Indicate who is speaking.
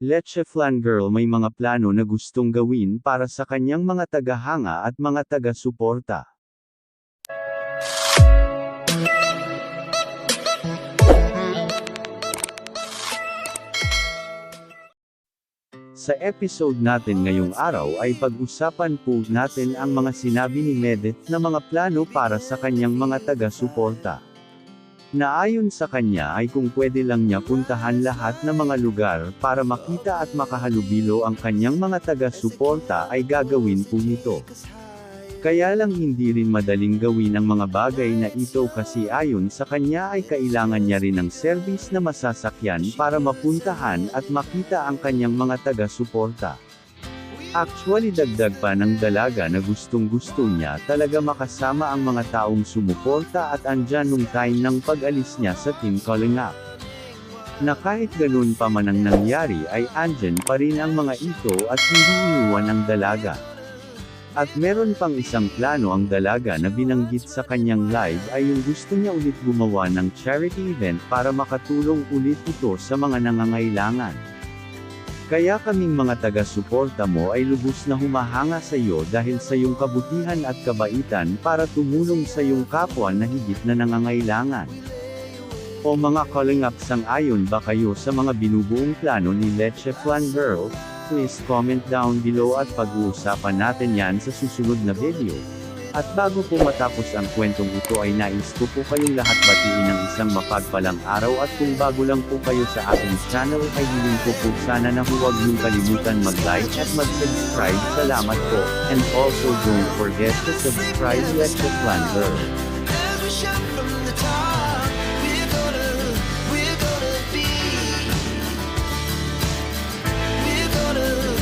Speaker 1: Leche Flan Girl may mga plano na gustong gawin para sa kanyang mga tagahanga at mga taga-suporta. Sa episode natin ngayong araw ay pag-usapan po natin ang mga sinabi ni Medeth na mga plano para sa kanyang mga taga-suporta. Na ayon sa kanya ay kung pwede lang niya puntahan lahat ng mga lugar para makita at makahalubilo ang kanyang mga taga-suporta ay gagawin po nito. Kaya lang hindi rin madaling gawin ang mga bagay na ito kasi ayon sa kanya ay kailangan niya rin ng service na masasakyan para mapuntahan at makita ang kanyang mga taga-suporta. Actually dagdag pa ng dalaga na gustong gusto niya talaga makasama ang mga taong sumuporta at andyan nung time ng pag-alis niya sa Team Calling Up. Na kahit ganun pa man ang nangyari ay andyan pa rin ang mga ito at hindi iniwan ang dalaga. At meron pang isang plano ang dalaga na binanggit sa kanyang live ay yung gusto niya ulit gumawa ng charity event para makatulong ulit ito sa mga nangangailangan. Kaya kaming mga taga-suporta mo ay lubos na humahanga sa iyo dahil sa iyong kabutihan at kabaitan para tumulong sa iyong kapwa na higit na nangangailangan. O mga calling up sang ayon ba kayo sa mga binubuong plano ni Leche Flan Girl? Please comment down below at pag-uusapan natin yan sa susunod na video. At bago po matapos ang kwentong ito ay nais ko po kayong lahat batiin ng isang mapagpalang araw at kung bago lang po kayo sa aking channel ay hiling ko po sana na huwag niyong kalimutan mag-like at mag-subscribe. Salamat po. And also don't forget to subscribe Let's Plan Girl.
Speaker 2: Every shot